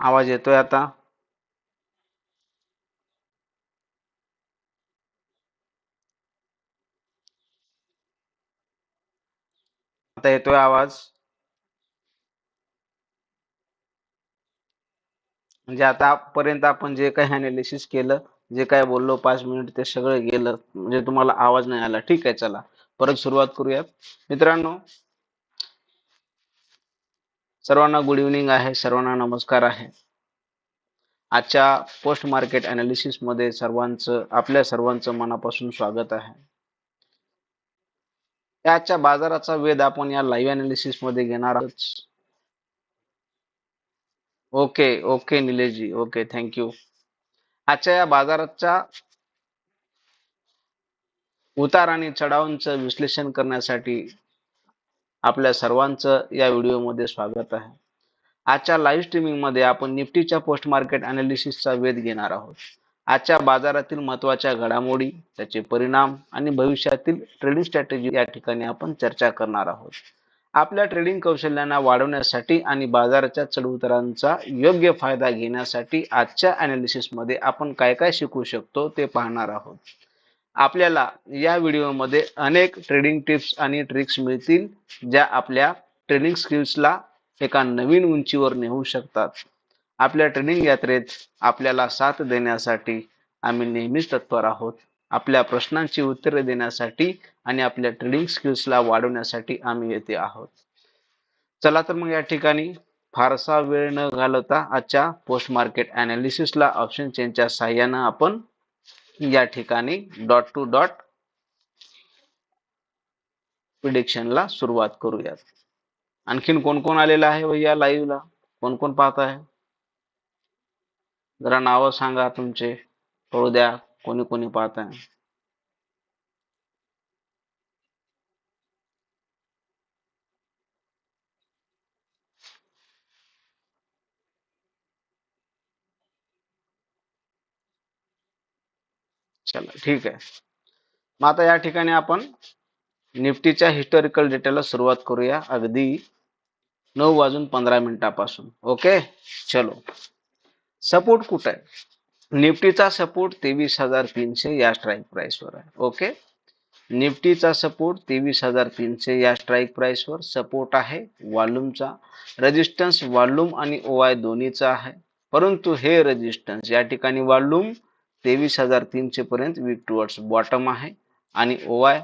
आवाज येतोय आता? आता येतोय आवाज? म्हणजे आतापर्यंत आपण जे काही अनालिसिस केलं जे काय बोललो पाच मिनिट ते सगळं गेलं म्हणजे तुम्हाला आवाज नाही आला. ठीक आहे चला. परत सुरुवात करूयात. मित्रांनो सर्वांना गुड इव्हनिंग आहे सर्वांना नमस्कार आहे. आजच्या पोस्ट मार्केट अनालिसिसमध्ये सर्वांचं आपल्या सर्वांचं मनापासून स्वागत आहे. आजच्या बाजाराचा वेध आपण या लाईव्ह अनालिसिसमध्ये घेणार आहोत. Okay okay Nileshji. Okay thank you आजच्या या बाजाराच्या उतार आणि चढावांचं विश्लेषण करण्यासाठी आपल्या सर्वांचं या व्हिडिओमध्ये स्वागत आहे. आजच्या लाईव्ह स्ट्रीमिंगमध्ये आपण निफ्टीच्या पोस्ट मार्केट अनालिसिसचा वेध घेणार आहोत. आजच्या बाजारातील महत्त्वाच्या घडामोडी त्याचे परिणाम आणि भविष्यातील ट्रेडिंग स्ट्रॅटेजी या ठिकाणी आपण चर्चा करणार आहोत. आपल्या ट्रेडिंग कौशल्यांना वाढवण्यासाठी आणि बाजाराच्या चढउतारांचा योग्य फायदा घेण्यासाठी आजच्या अनालिसिसमध्ये आपण काय काय शिकू शकतो ते पाहणार आहोत. आपल्याला या व्हिडिओमध्ये अनेक ट्रेडिंग टिप्स आणि ट्रिक्स मिळतील ज्या आपल्या ट्रेडिंग स्किल्सला एका नवीन उंचीवर नेऊ शकतात. आपल्या ट्रेनिंग यात्रेत आपल्याला साथ देण्यासाठी आम्ही नेहमीच तत्पर आहोत. आपल्या प्रश्नांची उत्तरे देण्यासाठी आणि आपल्या ट्रेडिंग स्किल्सला वाढवण्यासाठी आम्ही येथे आहोत. चला तर मग या ठिकाणी फारसा वेळ न घालवता आजच्या पोस्ट मार्केट अनालिसिसला ऑप्शन चेनच्या सहाय्यानं आपण या ठिकाणी डॉट टू डॉट प्रिडिक्शनला सुरुवात करूयात. आणखीन कोण कोण आलेलं आहे हो भैया लाईव्हला कोण कोण पाहत आहे? जरा नावं सांगा तुमचे. कळू द्या कोणी कोणी पाहत आहे. चला ठीक आहे. मग आता या ठिकाणी आपण निफ्टीच्या हिस्टॉरिकल डेटाला सुरुवात करूया अगदी नऊ वाजून पंधरा मिनिटापासून. ओके? चलो. सपोर्ट कुठं आहे? निफ्टीचा सपोर्ट तेवीस हजार तीनशे या स्ट्राईक प्राइसवर आहे. ओके? निफ्टीचा सपोर्ट तेवीस हजार तीनशे या स्ट्राईक प्राइसवर सपोर्ट आहे वॉल्यूमचा. रेजिस्टन्स वॉल्यूम आणि ओ आय दोन्हीचा आहे. परंतु हे रेजिस्टन्स या ठिकाणी वॉल्यूम तेवीस हजार तीनशे पर्यंत वीक टुवर्ड्स बॉटम आहे. आणि ओवाय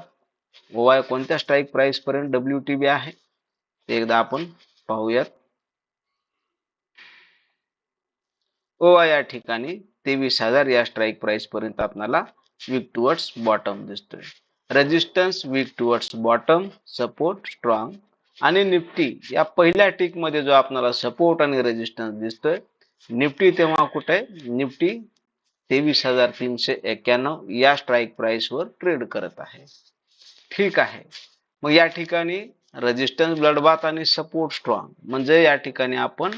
ओवाय कोणत्या स्ट्राईक प्राइस पर्यंत डब्ल्यू टी बी आहे ते एकदा आपण पाहूयात. ओवाय या ठिकाणी तेवीस हजार या स्ट्राईक प्राइस पर्यंत आपल्याला वीक टुवर्ड्स बॉटम दिसतोय. Resistance weak towards bottom support strong आणि निफ्टी या पहिल्या टिकमध्ये जो आपल्याला सपोर्ट आणि रेजिस्टन्स दिसतोय निफ्टी तेव्हा कुठे निफ्टी तेवीस हजार तीनशे एक्क्याण्णव या स्ट्राईक प्राइस वर ट्रेड करत आहे. ठीक आहे. मग या ठिकाणी रेजिस्टन्स ब्लडबाथ आणि सपोर्ट स्ट्रॉंग म्हणजे या ठिकाणी आपण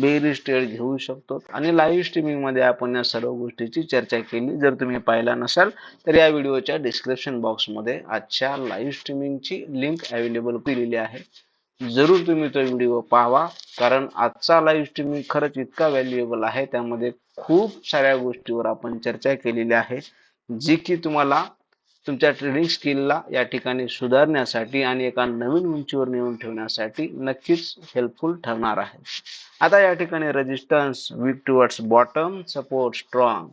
बेरीज ट्रेड घेऊ शकतो. आणि लाईव्ह स्ट्रीमिंगमध्ये आपण या सर्व गोष्टीची चर्चा केली. जर तुम्ही पाहिला नसाल तर या व्हिडिओच्या डिस्क्रिप्शन बॉक्समध्ये आजच्या लाईव्ह स्ट्रीमिंगची लिंक अवेलेबल केलेली आहे. जरूर तुम्ही तो व्हिडिओ पाहावा. कारण आजचा लाईव्ह स्ट्रीमिंग खरंच इतका व्हॅल्युएबल आहे. त्यामध्ये खूप साऱ्या गोष्टीवर आपण चर्चा केलेली आहे. जी की तुम्हाला तुमच्या ट्रेडिंग स्किलला या ठिकाणी सुधारण्यासाठी आणि एका नवीन उंचीवर नेऊन ठेवण्यासाठी नक्कीच हेल्पफुल ठरणार आहे. आता या ठिकाणी resistance weak towards bottom support strong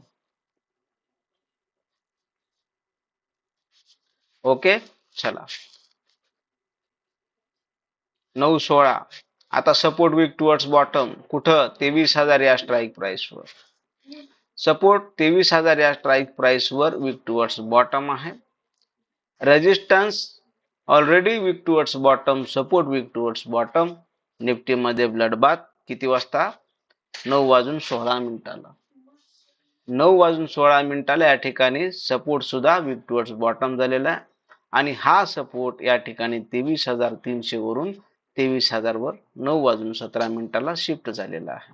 okay चला. नऊ सोळा. आता सपोर्ट वीक टुवर्ड्स बॉटम कुठं? तेवीस हजार या स्ट्राईक प्राइसवर सपोर्ट तेवीस हजार या स्ट्राईक प्राइसवर वीक टुवर्ड्स बॉटम आहे. Resistance already weak towards bottom support weak towards bottom Nifty मध्ये किती वाजता? नऊ वाजून सोळा मिनिटाला. नऊ वाजून सोळा मिनिटाला या ठिकाणी सपोर्ट सुद्धा वीक टुवर्ड्स बॉटम झालेला आहे. आणि हा सपोर्ट या ठिकाणी तेवीस हजार तीनशे वरून तेवीस हजार वर नऊ वाजून सतरा मिनिटाला शिफ्ट झालेला आहे.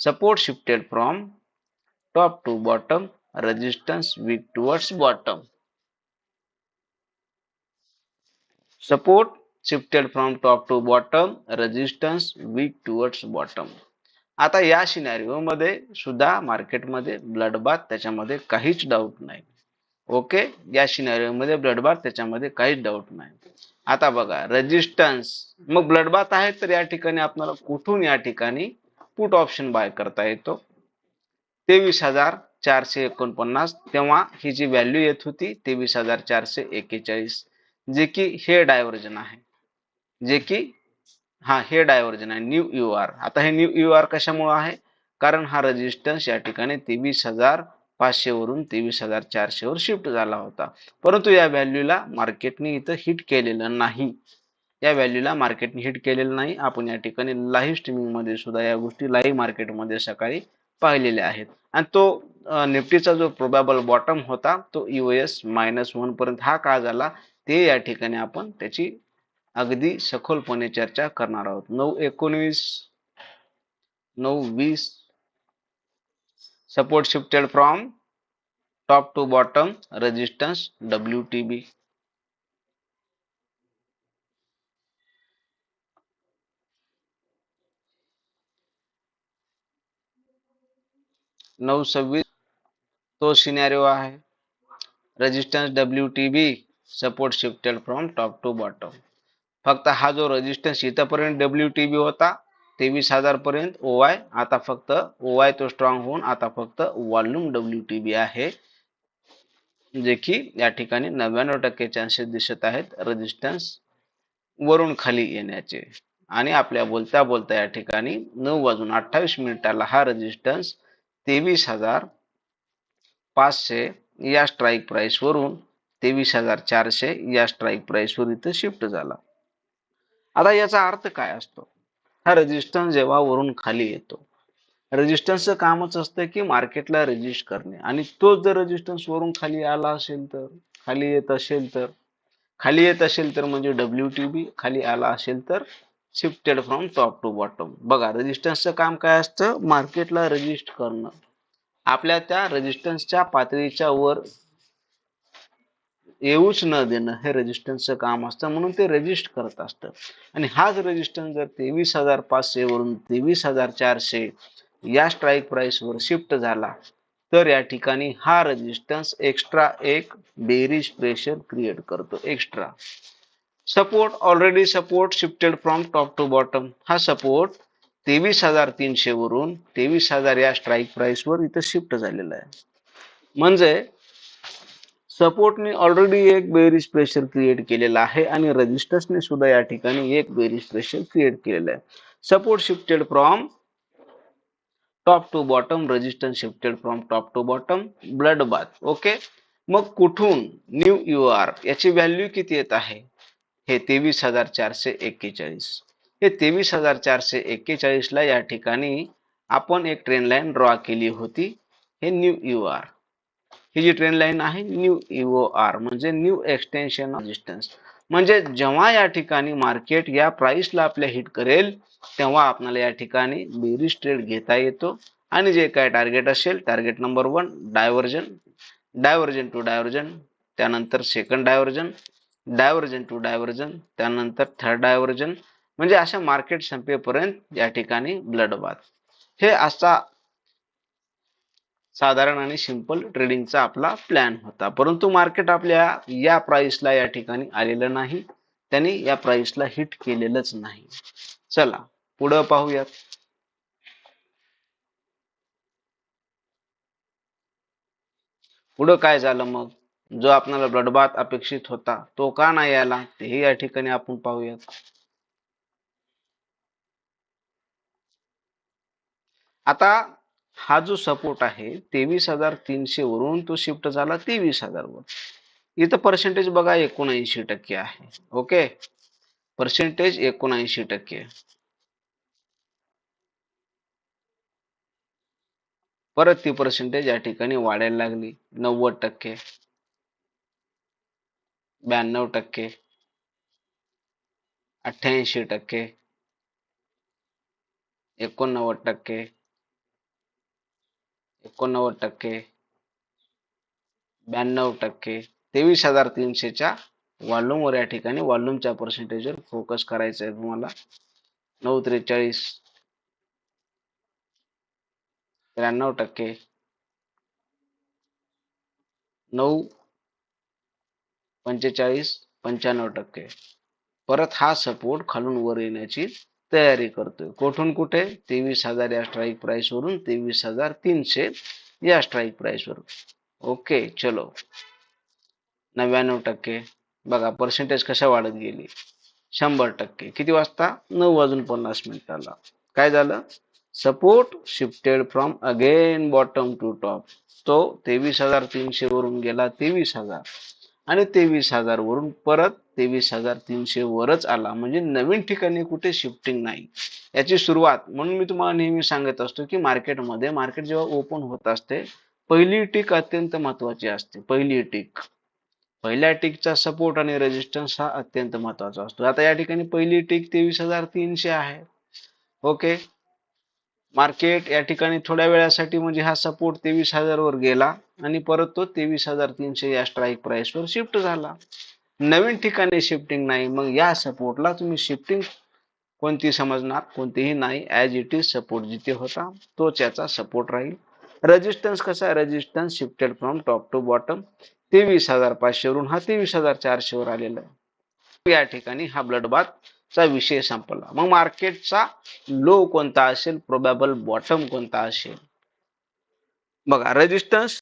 Support shifted from top to bottom resistance weak towards bottom support shifted from top to bottom resistance weak towards bottom आता या सिनॅरिओ मध्ये सुद्धा मार्केटमध्ये ब्लडबाथ त्याच्यामध्ये काहीच डाऊट नाही. ओके या सिनॅरिओ मध्ये ब्लडबाथ त्याच्यामध्ये काहीच डाऊट नाही. आता बघा रेजिस्टन्स मग ब्लड बाथ आहे तर या ठिकाणी आपल्याला कुठून या ठिकाणी पुट ऑप्शन बाय करता येतो? तेवीस हजार चारशे एकोणपन्नास तेव्हा ही जी व्हॅल्यू येत होती तेवीस हजार चारशे एक्केचाळीस जे की हे डायव्हर्जन आहे. जे की हा हे डायव्हर्जन आहे न्यू यू आर आता हे न्यू यू आर कशामुळे आहे? कारण हा रेजिस्टन्स या ठिकाणी तेवीस हजार पाचशे वरून तेवीस हजार चारशे वर शिफ्ट झाला होता. परंतु या व्हॅल्यूला मार्केटने इथं हिट केलेलं नाही. या व्हॅल्यूला मार्केटने हिट केलेलं नाही. आपण या ठिकाणी लाईव्ह स्ट्रीमिंगमध्ये सुद्धा या गोष्टी लाईव्ह मार्केटमध्ये सकाळी पाहिलेल्या आहेत. आणि तो निफ्टीचा जो प्रोबॅबल बॉटम होता तो युएस मायनस वन पर्यंत हा का झाला ते या ठिकाणी आपण त्याची अगदी सखोलपणे चर्चा करणार आहोत. नऊ एकोणवीस नऊ वीस support from top to bottom resistance W T B नऊ सव्वीस तो सिनॅरिओ आहे resistance W T B support shifted from top to bottom. फक्त हा जो रेजिस्टन्स इथपर्यंत डब्ल्यू टी बी होता तेवीस हजार पर्यंत ओ आय आता फक्त ओ आय तो स्ट्रॉंग होऊन आता फक्त वॉल्यूम डब्ल्यू टी बी आहे. जे की या ठिकाणी नव्याण्णव टक्के चान्सेस दिसत आहेत रेजिस्टन्स वरून खाली येण्याचे. आणि आपल्या बोलता बोलता या ठिकाणी नऊ वाजून अठ्ठावीस मिनिटाला हा रेजिस्टन्स तेवीस हजार पाचशे या स्ट्राईक प्राइस वरून तेवीस हजार चारशे या स्ट्राईक प्राइस वर इथं शिफ्ट झाला. आता याचा अर्थ काय असतो? हा रेजिस्टन्स जेव्हा वरून खाली येतो. रेजिस्टन्सचं कामच असतं की मार्केटला रेजिस्ट करणे. आणि तोच जर रेजिस्टन्स वरून खाली आला असेल तर खाली येत असेल तर खाली येत असेल तर म्हणजे डब्ल्यू टी बी खाली आला असेल तर shifted from top to bottom बघा रेजिस्टन्सचं काम काय असतं? मार्केटला रजिस्ट करणं. आपल्या त्या रेजिस्टन्सच्या पातळीच्या वर येऊच न देणं हे रेजिस्टन्सचं काम असतं. म्हणून ते रेजिस्ट करत असतं. आणि हाच रेजिस्टन्स जर तेवीस हजार पाचशे वरून तेवीस हजार चारशे या स्ट्राईक प्राइस वर शिफ्ट झाला तर या ठिकाणी हा रेजिस्टन्स एक्स्ट्रा एक बेरिज प्रेशर क्रिएट करतो. Extra support already support shifted from top to bottom हा सपोर्ट तेवीस हजार तीनशे वरून तेवीस हजार या स्ट्राईक प्राइस वर इथं शिफ्ट झालेला आहे. म्हणजे सपोर्टने ऑलरेडी एक बेरीज प्रेशर क्रिएट केलेला आहे आणि रजिस्टर्सने सुद्धा या ठिकाणी एक बेरीज प्रेशर क्रिएट केलेलं आहे. Support shifted from top to bottom resistance shifted from top to bottom blood bath okay मग कुठून न्यू यू आर याची व्हॅल्यू किती येत आहे? हे तेवीस हजार चारशे एक्केचाळीस. हे तेवीस हजार चारशे एक्केचाळीस ला या ठिकाणी आपण एक ट्रेन लाईन ड्रॉ केली होती. हे न्यू यू आर ही जी ट्रेन लाईन आहे न्यू इओ आर म्हणजे न्यू एक्सटेन्शन रेजिस्टन्स म्हणजे जेव्हा या ठिकाणी मार्केट या प्राइसला आपल्या हिट करेल तेव्हा आपल्याला या ठिकाणी बेरिज ट्रेड घेता येतो. आणि जे काय टार्गेट असेल target number one diversion diversion to diversion त्यानंतर second diversion diversion to diversion त्यानंतर थर्ड डायव्हर्जन म्हणजे अशा मार्केट संपेपर्यंत या ठिकाणी ब्लड बाथ हे असा साधारण आणि सिंपल ट्रेडिंगचा आपला प्लॅन होता. परंतु मार्केट आपल्या या प्राइसला या ठिकाणी आलेलं नाही. त्याने या प्राइसला हिट केलेलंच नाही. चला पुढं पाहूयात. पुढं काय झालं मग? जो आपल्याला ब्लडबात अपेक्षित होता तो का नाही आला? तेही या ठिकाणी आपण पाहूयात. आता हा जो सपोर्ट आहे तेवीस हजार तीनशे वरून तो शिफ्ट झाला तेवीस हजार वर इथं पर्सेंटेज बघा एकोणऐंशी टक्के आहे. ओके पर्सेंटेज एकोणऐंशी टक्के. परत ती पर्सेंटेज या ठिकाणी वाढायला लागली. नव्वद टक्के. ब्याण्णव टक्के. अठ्ठ्याऐंशी टक्के. एकोणनव्वद टक्के. एकोणनव्वद टक्के ब्याण्णव टक्के तेवीस हजार तीनशेच्या वॉल्यूमवर या ठिकाणी वॉल्यूमच्या पर्सेंटेजवर फोकस करायचं आहे तुम्हाला. नऊ त्रेचाळीस त्र्याण्णव टक्के नऊ पंचेचाळीस पंच्याण्णव टक्के. परत हा सपोर्ट खालून वर येण्याची तयारी करतोय. कुठून कुठे? तेवीस हजार या स्ट्राईक प्राइस वरून तेवीस हजार तीनशे या स्ट्राईक प्राइस वरून. ओके चलो. नव्याण्णव टक्के. बघा पर्सेंटेज कशा वाढत गेली? शंभर टक्के. किती वाजता? नऊ वाजून पन्नास मिनिटाला. काय झालं? Support shifted from again bottom to top तो तेवीस हजार तीनशे वरून गेला तेवीस हजार. आणि तेवीस हजार वरून परत तेवीस हजार तीनशे वरच आला. म्हणजे नवीन ठिकाणी कुठे शिफ्टिंग नाही. याची सुरुवात म्हणून मी तुम्हाला नेहमी सांगत असतो की मार्केटमध्ये मार्केट जेव्हा ओपन होत असते पहिली टीक अत्यंत महत्वाची असते. पहिली टीक पहिल्या टिकचा सपोर्ट आणि रेजिस्टन्स हा अत्यंत महत्त्वाचा असतो. आता या ठिकाणी पहिली टिक तेवीस हजार तीनशे आहे. ओके मार्केट या ठिकाणी थोड्या वेळासाठी म्हणजे हा सपोर्ट तेवीस हजार वर गेला आणि परत तो तेवीस हजार तीनशे या स्ट्राईक प्राइस वर शिफ्ट झाला. नवीन ठिकाणी शिफ्टिंग नाही मग या सपोर्टला तुम्ही शिफ्टिंग कोणती समजणार कोणतीही नाही. ऍज इट इज सपोर्ट जिथे होता तोच याचा सपोर्ट राहील. रेजिस्टन्स कसा resistance shifted from top to bottom तेवीस हजार पाचशे वरून हा तेवीस हजार चारशे वर आलेला आहे. या ठिकाणी हा ब्लड बाथ चा विषय संपला. मग मार्केटचा लो कोणता असेल? प्रोबॅबल बॉटम कोणता असेल? बघा resistance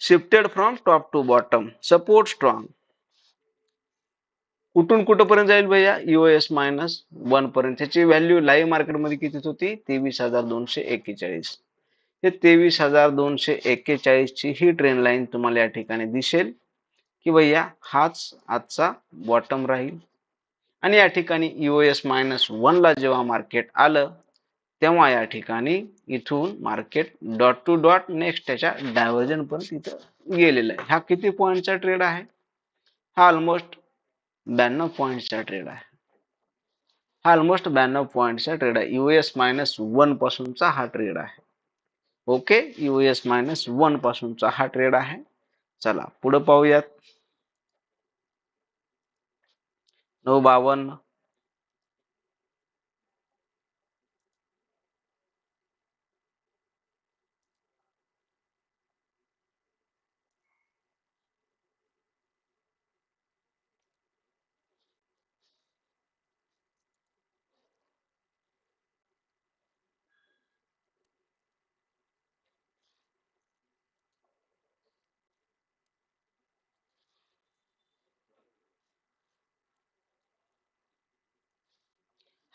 shifted from top to bottom support strong कुठून कुठंपर्यंत जाईल भैया? युएस मायनस वन पर्यंत. त्याची व्हॅल्यू लाईव्ह मार्केटमध्ये कितीच होती? तेवीस हजार दोनशे एक्केचाळीस. हे तेवीस हजार दोनशे एक्केचाळीस ची ही ट्रेन लाईन तुम्हाला या ठिकाणी दिसेल की भैया हाच आजचा बॉटम राहील. आणि या ठिकाणी युएस मायनस वन ला जेव्हा मार्केट आलं तेव्हा या ठिकाणी इथून market dot two dot next त्याच्या डायव्हर्जन पर्यंत इथं गेलेला आहे. हा किती पॉईंटचा ट्रेड आहे? हा ऑलमोस्ट ब्याण्णव पॉईंटचा ट्रेड आहे. हा ऑलमोस्ट ब्याण्णव पॉईंटचा ट्रेड आहे. युएस मायनस वन पासूनचा हा ट्रेड आहे. ओके युएस मायनस वन पासूनचा हा ट्रेड आहे. चला पुढे पाहूयात. नऊ बावन्न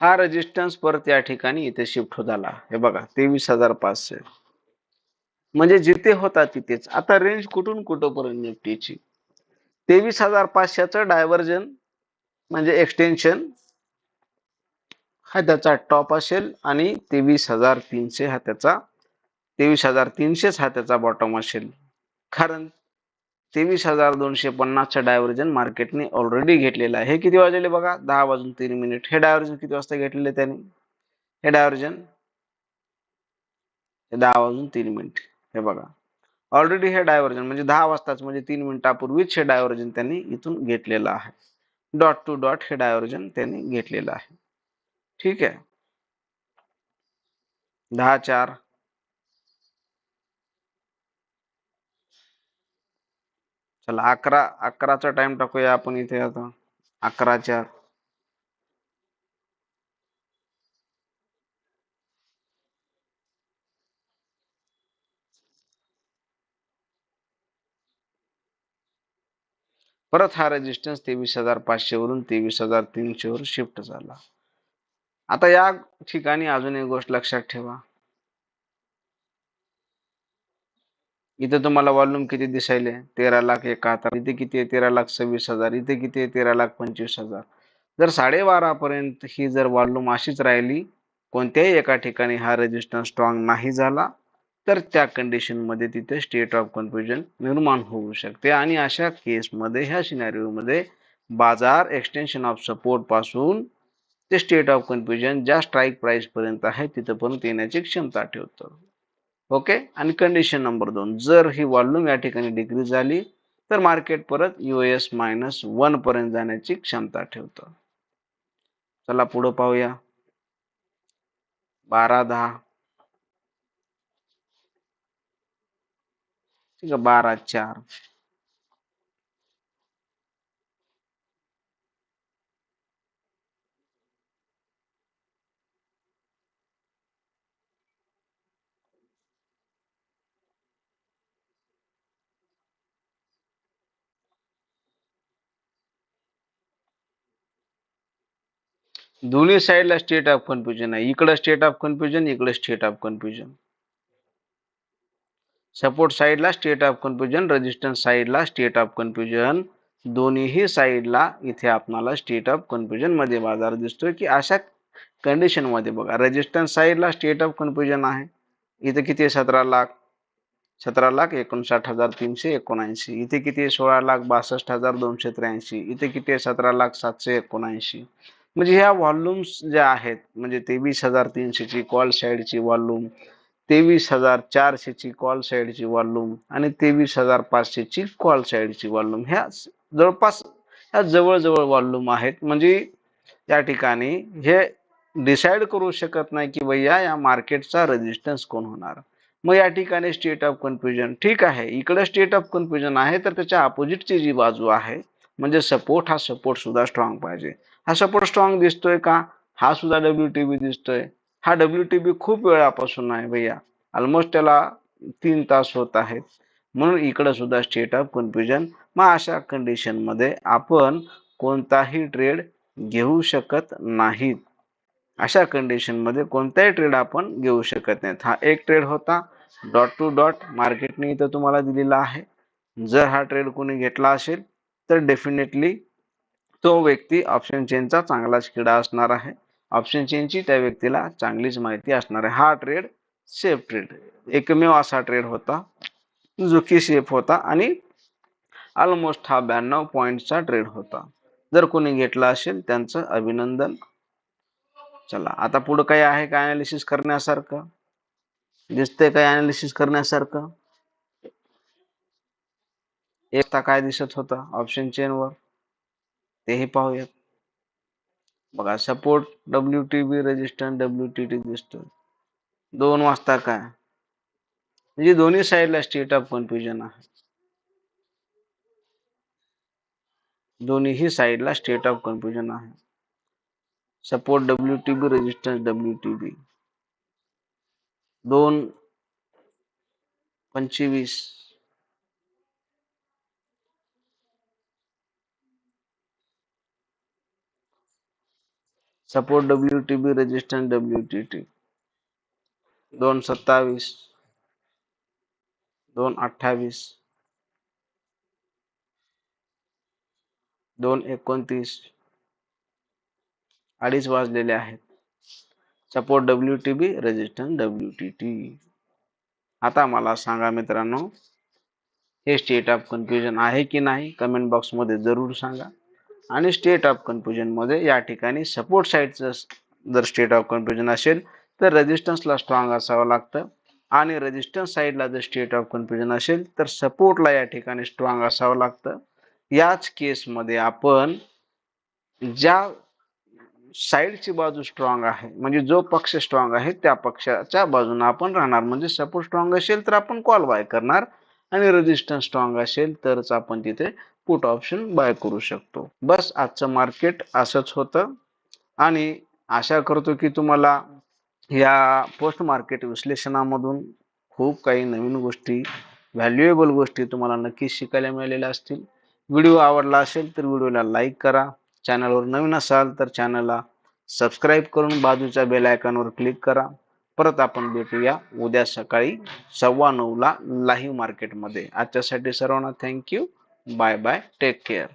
हा रेजिस्टन्स परत या ठिकाणी इथे शिफ्ट होत आला हे बघा तेवीस हजार पाचशे. म्हणजे जिथे होता तिथेच. आता रेंज कुठून कुठंपर्यंत निफ्टीची तेवीस हजार पाचशेचं डायव्हर्जन म्हणजे एक्सटेन्शन हा त्याचा टॉप असेल आणि तेवीस हजार तीनशे हा त्याचा तेवीस हजार तीनशेच हा त्याचा बॉटम असेल. कारण तेवीस हजार दोनशे पन्नासच्या डायव्हर्जन मार्केटने ऑलरेडी घेतलेलं आहे. हे किती वाजले बघा? दहा वाजून तीन मिनिट हे डायव्हर्जन किती वाजता घेतलेले त्यांनी? हे डायव्हर्जन हे दहा वाजून तीन मिनिट हे बघा. ऑलरेडी हे डायव्हर्जन म्हणजे दहा वाजताच म्हणजे तीन मिनिटापूर्वीच हे डायव्हर्जन त्यांनी इथून घेतलेलं आहे. डॉट टू डॉट हे डायव्हर्जन त्यांनी घेतलेलं आहे. ठीक आहे? दहा चार. चला अकरा अकराचा टाइम टाकूया आपण इथे आता. अकराच्या. परत हा रेजिस्टन्स तेवीस हजार पाचशे वरून तेवीस हजार तीनशे वर शिफ्ट झाला. आता या ठिकाणी अजून एक गोष्ट लक्षात ठेवा. इथे तुम्हाला वॉल्यूम किती दिसायले? तेरा लाख एकाहत्तर. इथे किती आहे? तेरा लाख सव्वीस हजार. इथे किती आहे? तेरा लाख पंचवीस हजार. जर साडेबारापर्यंत ही जर वॉल्यूम अशीच राहिली कोणत्याही एका ठिकाणी हा रेजिस्टन्स स्ट्रॉंग नाही झाला तर त्या कंडिशनमध्ये तिथे स्टेट ऑफ कन्फ्युजन निर्माण होऊ शकते. आणि अशा केसमध्ये ह्या सिनारिओमध्ये बाजार एक्सटेन्शन ऑफ सपोर्टपासून ते स्टेट ऑफ कन्फ्युजन ज्या स्ट्राईक प्राईसपर्यंत आहे आहे तिथपर्यंत येण्याची क्षमता ठेवतं. ओके? आणि कंडिशन नंबर दोन. जर ही वॉल्यूम या ठिकाणी डिग्री झाली तर मार्केट परत युएस मायनस वन पर्यंत जाण्याची क्षमता ठेवतं. चला पुढं पाहूया. बारा दहा. ठीक आहे बारा चार. दोन्ही साईडला स्टेट ऑफ कन्फ्युजन आहे. इकडं स्टेट ऑफ कन्फ्युजन इकडं स्टेट ऑफ कन्फ्युजन सपोर्ट साईडला स्टेट ऑफ कन्फ्युजन रेजिस्टन्स साईडला स्टेट ऑफ कन्फ्युजन दोन्हीही साईडला इथे आपणाला स्टेट ऑफ कन्फ्युजनमध्ये बाजार दिसतोय की अशा कंडिशनमध्ये बघा. रेजिस्टन्स साईडला स्टेट ऑफ कन्फ्युजन आहे. इथे किती आहे? सतरा लाख. सतरा लाख एकोणसाठ हजार तीनशे एकोणऐंशी. इथे किती आहे? सोळा लाख बासष्ट हजार दोनशे त्र्याऐंशी. इथे किती आहे? सतरा लाख सातशे एकोणऐंशी. म्हणजे ह्या व्हॉल्युम्स ज्या आहेत म्हणजे तेवीस हजार तीनशेची कॉल साईडची वॉल्यूम तेवीस हजार चारशेची कॉल साईडची वॉल्यूम आणि तेवीस हजार पाचशेची कॉल साईडची वॉल्यूम ह्या जवळपास ह्या जवळजवळ वॉल्यूम आहेत. म्हणजे या ठिकाणी हे डिसाईड करू शकत नाही की भैया या मार्केटचा रेजिस्टन्स कोण होणार. मग या ठिकाणी स्टेट ऑफ कन्फ्युजन ठीक आहे इकडे स्टेट ऑफ कन्फ्युजन आहे तर त्याच्या अपोजिटची जी बाजू आहे म्हणजे सपोर्ट हा सपोर्ट सुद्धा स्ट्रॉंग पाहिजे. हा सपोर्ट स्ट्रॉंग दिसतोय का? हा सुद्धा डब्ल्यू टी बी दिसतोय. हा डब्ल्यू टी बी खूप वेळापासून आहे भैया. ऑलमोस्ट त्याला तीन तास होत आहेत. म्हणून इकडं सुद्धा स्टेट ऑफ कन्फ्युजन मग अशा कंडिशनमध्ये आपण कोणताही ट्रेड घेऊ शकत नाहीत. अशा कंडिशनमध्ये कोणताही ट्रेड आपण घेऊ शकत नाहीत. हा एक ट्रेड होता. डॉट टू डॉट मार्केटने इथं तुम्हाला दिलेला आहे. जर हा ट्रेड कोणी घेतला असेल तर डेफिनेटली तो व्यक्ती ऑप्शन चेनचा चांगलाच किडा असणार आहे. ऑप्शन चेनची त्या व्यक्तीला चांगलीच माहिती असणार आहे. हा ट्रेड सेफ ट्रेड एकमेव असा ट्रेड होता जो की सेफ होता आणि ऑलमोस्ट हा ब्याण्णव पॉईंटचा ट्रेड होता. जर कोणी घेतला असेल त्यांचं अभिनंदन. चला आता पुढं काही आहे का अनालिसिस करण्यासारखं? दिसतंय काय अनालिसिस करण्यासारखं? एकता काय दिसत होता ऑप्शन चेनवर तेही पाहूयात. बघा support W T B resistance W T T दिसतोय दोन वाजता काय? म्हणजे दोन्ही साईडला स्टेट ऑफ़ कन्फ्युजन आहे. दोन्हीही साईडला स्टेट ऑफ़ कन्फ्युजन आहे. Support W T B resistance W T B दोन, पंचवीस. Support W T B resistance W T T दोन सत्तावीस दोन अठ्ठावीस दोन एकोणतीस. अडीच वाजलेले आहेत. Support W T B resistance W T T आता मला सांगा मित्रांनो हे स्टेट ऑफ कन्फ्युजन आहे की नाही? कमेंट बॉक्समध्ये जरूर सांगा. आणि स्टेट ऑफ कन्फ्युजनमध्ये या ठिकाणी सपोर्ट साईडचं जर स्टेट ऑफ कन्फ्युजन असेल तर रेजिस्टन्सला स्ट्रॉंग असावं लागतं. आणि रेजिस्टन्स साईडला जर स्टेट ऑफ कन्फ्युजन असेल तर सपोर्टला या ठिकाणी स्ट्रॉंग असावं लागतं. याच केसमध्ये आपण ज्या साईडची बाजू स्ट्रॉंग आहे म्हणजे जो पक्ष स्ट्रॉंग आहे त्या पक्षाच्या बाजूने आपण राहणार. म्हणजे सपोर्ट स्ट्रॉंग असेल तर आपण कॉल बाय करणार. आणि रेजिस्टन्स स्ट्रॉंग असेल तरच आपण तिथे पुट ऑप्शन बाय करू शकतो. बस आजचं मार्केट असंच होतं. आणि आशा करतो की तुम्हाला या पोस्ट मार्केट विश्लेषणामधून खूप काही नवीन गोष्टी व्हॅल्युएबल गोष्टी तुम्हाला नक्कीच शिकायला मिळालेल्या असतील. व्हिडिओ आवडला असेल तर व्हिडिओला लाईक करा. चॅनलवर नवीन असाल तर चॅनलला सबस्क्राईब करून बाजूच्या बेल आयकॉनवर क्लिक करा. परत आपण भेटूया उद्या सकाळी सव्वा नऊला लाईव्ह मार्केटमध्ये आजच्यासाठी सर्वांना thank you bye bye take care